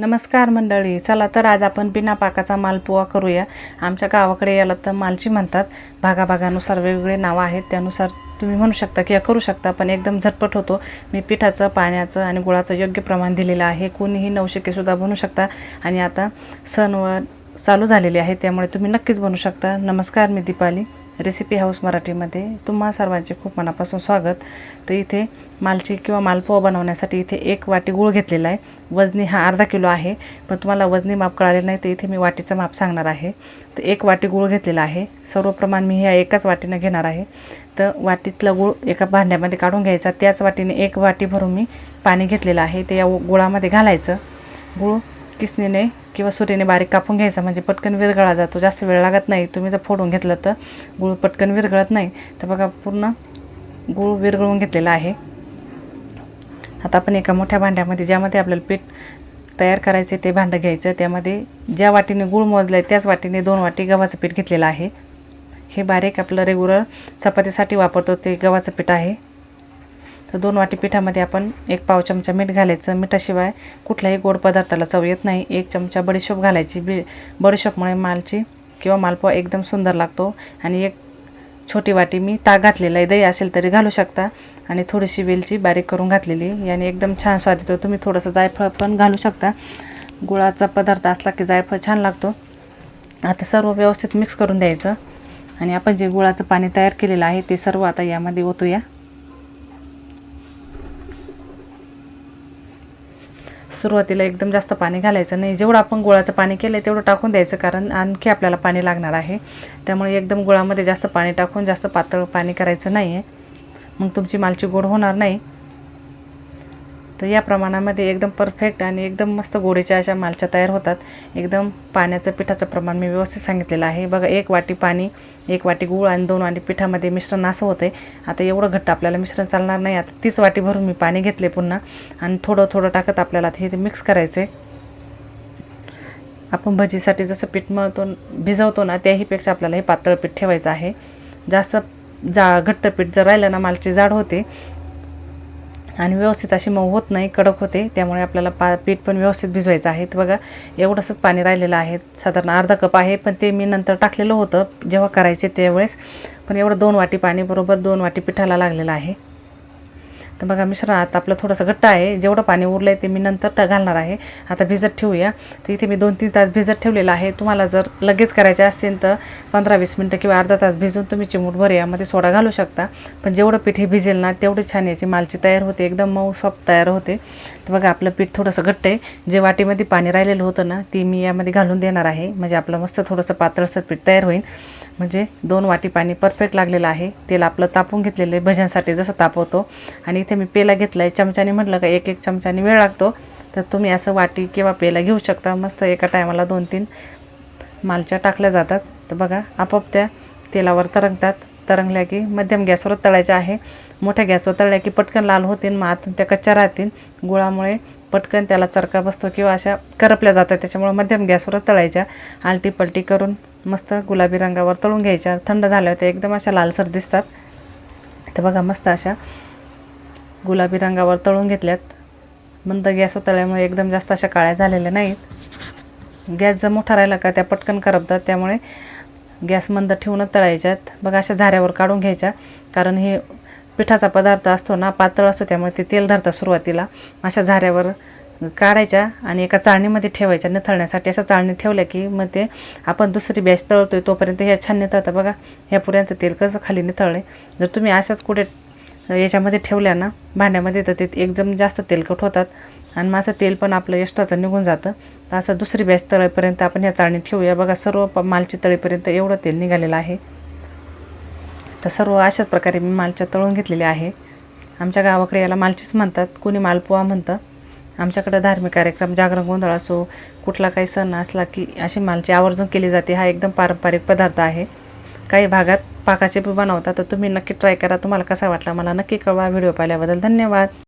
नमस्कार मंडळी चला तर आज आपण बिना पाकाचा मालपुवा करूया. आमच्या गावाकडे याला तर मालची म्हणतात. भागाभागानुसार वेगवेगळे नावं आहेत त्यानुसार तुम्ही म्हणू शकता किंवा करू शकता पण एकदम झटपट होतो. मी पिठाचं पाण्याचं आणि गुळाचं योग्य प्रमाण दिलेलं आहे. कोणीही नवशिकेसुद्धा बनवू शकता. आणि आता सणवार चालू झालेले आहे त्यामुळे तुम्ही नक्कीच बनवू शकता. नमस्कार मी दीपाली. रेसिपी हाऊस मराठीमध्ये तुम्हा सर्वांचे खूप मनापासून स्वागत. तर इथे मालची किंवा मालपोहा बनवण्यासाठी इथे एक वाटी गूळ घेतलेला आहे. वजनी हा अर्धा किलो आहे. पण तुम्हाला वजनी माप कळालेलं नाही तर इथे मी वाटीचं माप सांगणार आहे. तर एक वाटी गूळ घेतलेला आहे. सर्व प्रमाण मी ह्या एकाच वाटीनं घेणार आहे. तर वाटीतला गूळ एका भांड्यामध्ये काढून घ्यायचा. त्याच वाटीने एक वाटी भरून मी पाणी घेतलेलं आहे. ते या गुळामध्ये घालायचं. गूळ किसणीने किंवा सुरीने बारीक कापून घ्यायचा म्हणजे पटकन विरघळा जातो. जास्त वेळ लागत नाही. तुम्ही जर फोडून घेतलं तर गूळ पटकन विरघळत नाही. तर बघा पूर्ण गूळ विरघळून घेतलेला आहे. आता आपण एका मोठ्या भांड्यामध्ये ज्यामध्ये आपल्याला पीठ तयार करायचे ते भांडं घ्यायचं. त्यामध्ये ज्या वाटीने गूळ मोजलं आहे त्याच वाटीने दोन वाटी गव्हाचं पीठ घेतलेलं आहे. हे बारीक आपलं रेग्युलर चपातीसाठी वापरतो ते गव्हाचं पीठ आहे. तर दोन वाटी पिठामध्ये आपण एक पाव चमचा मीठ घालायचं. मिठाशिवाय कुठल्याही गोड पदार्थाला चव येत नाही. एक चमचा बडीशोप घालायची. बी बडीशोपमुळे मालची किंवा मालपोहा एकदम सुंदर लागतो. आणि एक छोटी वाटी मी ताक घातलेला आहे. दही असेल तरी घालू शकता. आणि थोडीशी वेलची बारीक करून घातलेली. याने एकदम छान स्वाद येतो. तुम्ही थोडंसं जायफळ पण घालू शकता. गुळाचा पदार्थ असला की जायफळ छान लागतो. आता सर्व व्यवस्थित मिक्स करून द्यायचं. आणि आपण जे गुळाचं पाणी तयार केलेलं आहे ते सर्व आता यामध्ये ओतूया. सुरुवातीला एकदम जास्त पाणी घालायचं नाही. जेवढं आपण गुळाचं पाणी केलं आहे तेवढं टाकून द्यायचं कारण आणखी आपल्याला पाणी लागणार आहे. त्यामुळे एकदम गुळामध्ये जास्त पाणी टाकून जास्त पातळ पाणी करायचं नाही आहे मग तुमची मालची गोड होणार नाही. तर या प्रमाणामध्ये एकदम परफेक्ट आणि एकदम मस्त गोडीच्या अशा मालच्या तयार होतात. एकदम पाण्याचं पिठाचं प्रमाण मी व्यवस्थित सांगितलेलं आहे. बघा एक वाटी पाणी एक वाटी गूळ आणि दोन वाटी पिठामध्ये मिश्रण असं होतं आहे आता एवढं घट्ट आपल्याला मिश्रण चालणार नाही. आता तीच वाटी भरून मी पाणी घेतले पुन्हा. आणि थोडं थोडं टाकत आपल्याला हे मिक्स करायचं आहे आपण भजीसाठी जसं पीठ मळतो भिजवतो ना त्याहीपेक्षा आपल्याला हे पातळ पीठ ठेवायचं आहे. जास्त जा घट्ट पीठ जर राहिलं ना मालची जाड होते आणि व्यवस्थित अशी मऊ होत नाही कडक होते. त्यामुळे आपल्याला पा पीठ पण व्यवस्थित भिजवायचं आहे. तर बघा एवढंसंच पाणी राहिलेलं आहे. साधारण अर्धा कप आहे पण ते मी नंतर टाकलेलं होतं जेव्हा करायचे त्यावेळेस. पण एवढं दोन वाटी पाणी बरोबर दोन वाटी पिठाला लागलेलं आहे. तर बघा मिश्रणात आता आपलं थोडंसं घट्ट आहे. जेवढं पाणी उरलं आहे ते मी नंतर घालणार आहे. आता भिजत ठेवूया. तर इथे मी दोन तीन तास भिजत ठेवलेलं आहे. तुम्हाला जर लगेच करायचे असतील तर पंधरा वीस मिनटं किंवा अर्धा तास भिजून तुम्ही चिमूटभर यामध्ये सोडा घालू शकता. पण जेवढं पीठ हे भिजेल ना तेवढी छान याची मालची तयार होते. एकदम मऊ सॉफ्ट तयार होते. तर बघा आपलं पीठ थोडंसं घट्ट आहे. जे वाटीमध्ये पाणी राहिलेलं होतं ना ती मी यामध्ये घालून देणार आहे. म्हणजे आपलं मस्त थोडंसं पातळसर पीठ तयार होईल. म्हणजे दोन वाटी पाणी परफेक्ट लागलेलं आहे. तेल आपलं तापून घेतलेलं आहे. भज्यांसाठी जसं तापवतो. आणि इथे मी पेला घेतला आहे चमच्याने म्हटलं का एक एक चमच्याने वेळ लागतो. तर तुम्ही असं वाटी किंवा पेला घेऊ शकता. मस्त एका टायमाला दोन तीन मालच्या टाकल्या जातात. तर बघा आपोआप त्या तेलावर तरंगतात. तरंगल्या की मध्यम गॅसवर तळायच्या आहे. मोठ्या गॅसवर तळल्या की पटकन लाल होतील मग आतून त्या कच्च्या राहतील. गुळामुळे पटकन त्याला चरका बसतो किंवा अशा करपल्या जातात. त्याच्यामुळे मध्यम गॅसवरच तळायच्या. आलटी पलटी करून मस्त गुलाबी रंगावर तळून घ्यायच्या. थंड झाल्या होत्या एकदम अशा लालसर दिसतात. तर बघा मस्त अशा गुलाबी रंगावर तळून घेतल्यात. मंद गॅस उतळल्यामुळे एकदम जास्त अशा काळ्या झालेल्या नाहीत. गॅस जर मोठा राहिला का त्या पटकन करपतात. त्यामुळे गॅस मंद ठेवूनच तळायच्यात. बघा अशा झाऱ्यावर काढून घ्यायच्या. कारण हे पिठाचा पदार्थ असतो ना पातळ असतो त्यामुळे ते तेल धरतात सुरुवातीला. अशा झाऱ्यावर काढायच्या आणि एका चाळणीमध्ये ठेवायच्या निथळण्यासाठी. असं चाळणी ठेवल्या की मग ते आपण दुसरी बॅच तळतोय तोपर्यंत ह्या छान निथळतं बघा ह्या पुऱ्यांचं तेल कसं खाली निथळलं जर तुम्ही अशाच कुठे याच्यामध्ये ठेवल्या ना भांड्यामध्ये तर ते एकदम जास्त तेलकट होतात. आणि मग असं तेल पण आपलं एक्स्ट्राचं निघून जातं. तर असं दुसरी बॅच तळेपर्यंत आपण ह्या चाळणी ठेवूया. बघा सर्व प मालची तळेपर्यंत एवढं तेल निघालेलं आहे. तर सर्व अशाच प्रकारे मी मालच्या तळून घेतलेले आहे. आमच्या गावाकडे याला मालचीच म्हणतात. कोणी मालपोहा म्हणतं. आमच्याकडं धार्मिक कार्यक्रम जागरण गोंधळ असो कुठला काही सण असला की अशी मालची आवर्जून केली जाते. हा एकदम पारंपरिक पदार्थ आहे. काही भागात पाकाचे बी बनवतात तर तुम्ही नक्की ट्राय करा. तुम्हाला कसा वाटला मला नक्की कळवा. व्हिडिओ पाहिल्याबद्दल धन्यवाद.